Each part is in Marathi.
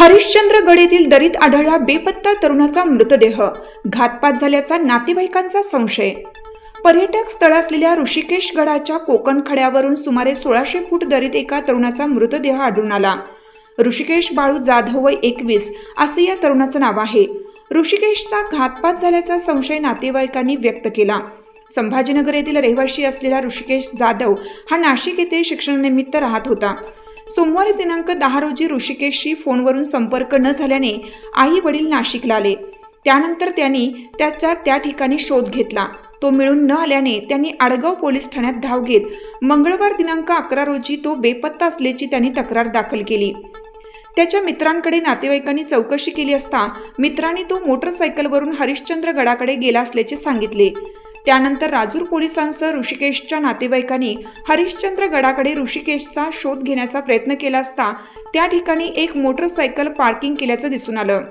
हरिश्चंद्रगड येथील दरीत आढळला बेपत्ता तरुणाचा मृतदेह. घातपात झाल्याचा नातेवाईकांचा संशय. पर्यटक स्थळ असलेल्या ऋषिकेश गडाच्या कोकण खड्यावरून सुमारे सोळाशे फूट दरीत एका तरुणाचा मृतदेह आढळून आला. ऋषिकेश बाळू जाधव वय एकवीस असे या तरुणाचं नाव आहे. ऋषिकेशचा घातपात झाल्याचा संशय नातेवाईकांनी व्यक्त केला. संभाजीनगर येथील रहिवाशी असलेला ऋषिकेश जाधव हा नाशिक येथे शिक्षणानिमित्त राहत होता. सोमवारी दिनांक दहा रोजी ऋषिकेशशी फोनवरून संपर्क न झाल्याने आई वडील नाशिकला आले. त्यानंतर त्यांनी त्याचा त्या ठिकाणी शोध घेतला. तो मिळून न आल्याने त्यांनी आडगाव पोलीस ठाण्यात धाव घेत मंगळवार दिनांक अकरा रोजी तो बेपत्ता असल्याची त्यांनी तक्रार दाखल केली. त्याच्या मित्रांकडे नातेवाईकांनी चौकशी केली असता मित्रांनी तो मोटरसायकलवरून हरिश्चंद्र गडाकडे गेला असल्याचे सांगितले. त्यानंतर राजूर पोलिसांसह ऋषिकेशच्या नातेवाईकांनी हरिश्चंद्र गडाकडे ऋषिकेशचा शोध घेण्याचा प्रयत्न केला असता त्या ठिकाणी एक मोटरसायकल पार्किंग केल्याचं दिसून आलं.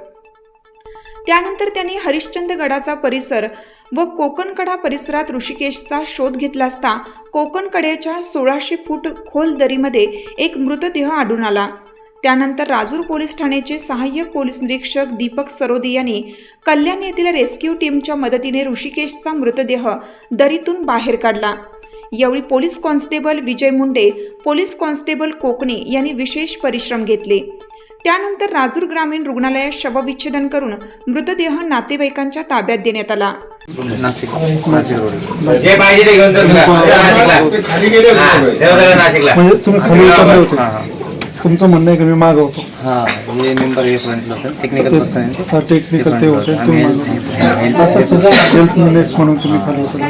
त्यानंतर त्यांनी हरिश्चंद्र गडाचा परिसर व कोकणकडा परिसरात ऋषिकेशचा शोध घेतला असता कोकणकड्याच्या सोळाशे फूट खोल दरीमध्ये एक मृतदेह आढळून आला. त्यानंतर राजूर पोलीस ठाण्याचे सहाय्यक पोलीस निरीक्षक दीपक सरोदे यांनी कल्याण येथील रेस्क्यू टीमच्या मदतीने ऋषिकेशचा मृतदेह दरीतून बाहेर काढला. यावेळी police constable Vijay Munde police constable Kokane यांनी विशेष परिश्रम घेतले. त्यानंतर राजूर ग्रामीण रुग्णालयात शवविच्छेदन करून मृतदेह नातेवाईकांच्या ताब्यात देण्यात आला. नाशिक. तुमचं म्हणणं आहे की? मी मागवतो. हा हे मेंबर हे फ्रंटला होतं टेक्निकल पर्सन आहे. टेक्निकल ते होते तुम्ही मागवतो. असं सुद्धा हेल्थ मिनेस म्हणून तुम्ही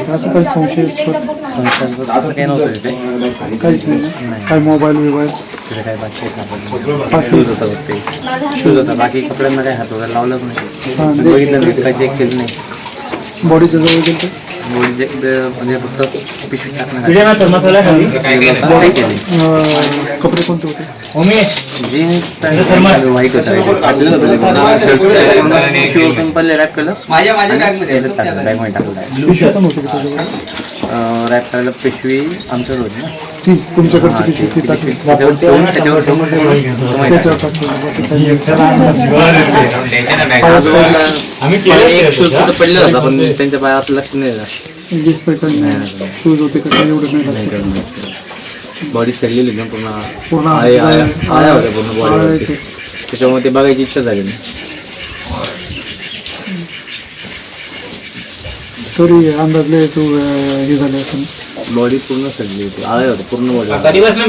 असं काही संशयास्पद संस्थांचं असं काही नव्हतं तिथे काहीच नाही? काय मोबाईल बिबाईल? तिथे काही बाकी शूज होता फक्त शूज होता. बाकी कपड्यांना काही हात वगैरे लावलं पण हा, नाही. बघितलं नाही काही चेक केलं नाही. बॉडीच्या जवळ गेलं चेक म्हणजे फक्त पिशवी टाकणं काय केलं? काही केलं अं, कपडे कोणते होते? जीन्स व्हाईट होता. पल्ले रॅप केलं. बॅगमध्ये टाकलं. रॅप करायला पिशवी आमच्याकडे होती ना ती हा, तुमच्याकडची ती- पिशवी ती ती टाकली पिशवी त्याच्यावर ठेवून त्याच्यावर ठेवून तो माहिती त्याच्यावर टाकली बाकी काही नाही. द्यायचे ना बॅग आम्ही एक शूज तिथं पडलं होता पण त्यांच्या पायात लक्ष नाही दिलं. दिसतंय काही नाही शूज होते का काही एवढं नाही लक्षात. बॉडी सडलेली ना पूर्ण पूर्ण आळ्या होत्या पूर्ण बॉडीवरती होत्या. त्याच्यामुळे ते बघायची इच्छा झाली नाही तरी अंदाजले तू अं, हे झाले असं. बॉडी पूर्ण सडली होती. आळ्या होत्या पूर्ण बॉडी कधी बसलं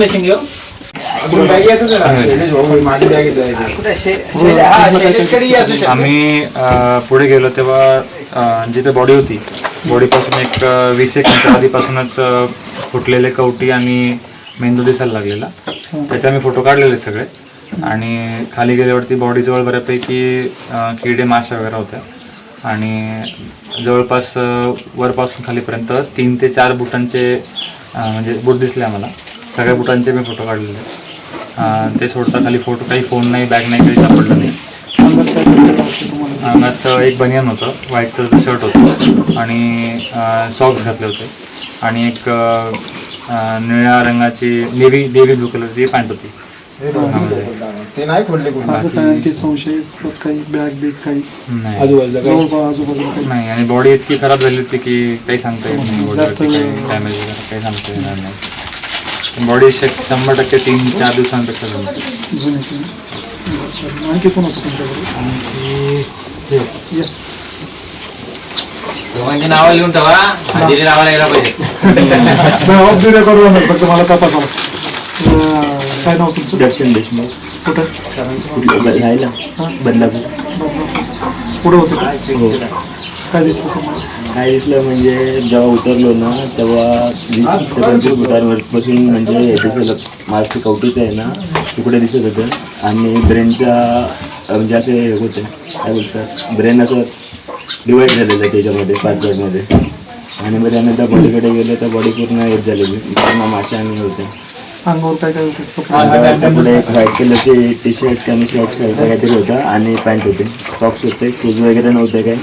येते आहे. आम्ही अ, पुढे गेलो तेव्हा अ, जिथे बॉडी होती बॉडीपासून एक अ, वीस एक मिनिटं आधीपासूनच अ, फुटलेले कवटी आणि मेंदू दिसायला लागलेला. त्याचे आम्ही फोटो काढलेले सगळे. आणि खाली गेल्यावरती बॉडीजवळ बऱ्यापैकी अ, किडे माशा वगैरे होत्या. आणि जवळपास वरपासून खालीपर्यंत तीन ते चार बुटांचे म्हणजे बूट दिसले आम्हाला. सगळ्या बुटांचे मी फोटो काढलेले. ते सोडता खाली फोटो काही फोन नाही बॅग नाही काही सापडलं नाही. अंगात एक बनियान होतं व्हाईट कलरचं शर्ट होतं. आणि सॉक्स घातले होते. आणि एक निळ्या रंगाची नेव्ही नेव्ही ब्लू कलरची पॅन्ट होती. हे बघ, ते नाही खोलले कोणी असं काय आणखी संशयास्पद काही बॅग बिग काही? नाही. जवळपास आजूबाजूला काही? नाही आणि बॉडी इतकी खराब झाली होती की काही सांगता येत नाही. जास्त बॉडीवरती वेळ- डॅमेज वगैरे काही सांगता येणार नाही. बॉडी शंभर टक्के तीन चार दिवसांपेक्षा झाली होती. जुन्याची ना? आणखी कोण होतं तुमच्याकडे? या. दोघांची नावं लिहून ठेवा. हजेरी लावायला गेला पाहिजे. नाही ऑफ़ दुर्या करू नका फक्त मला तपासा अं, काय नाव तुमचं दर्शन देशमुख कुठं राहिला बदलापूर पुढं होतं का? काय दिसलं तुम्हाला काय दिसलं म्हणजे जेव्हा उतरलो ना तेव्हा वीस ते पंचवीस फुटांवरपासून म्हणजे हे दिसलं कवटीचं आहे ना तुकडे दिसत होते आणि ब्रेनच्या म्हणजे असे हे होते काय बोलतात ब्रेन असं डिवाईड झालेलं आहे त्याच्यामध्ये पाच मध्ये आणि मग त्यानंतर बॉडीकडे गेलो तर बॉडी पूर्ण हेच झालेली पूर्ण माशा आणि हे होते अंगावर काय काय होतं कपडे अंगावरच्या पुढे एक व्हाईट कलरचे टी शर्ट आणि शॉर्ट्स काहीतरी होता आणि पॅन्ट होते. सॉक्स होते शूज वगैरे नव्हते काय?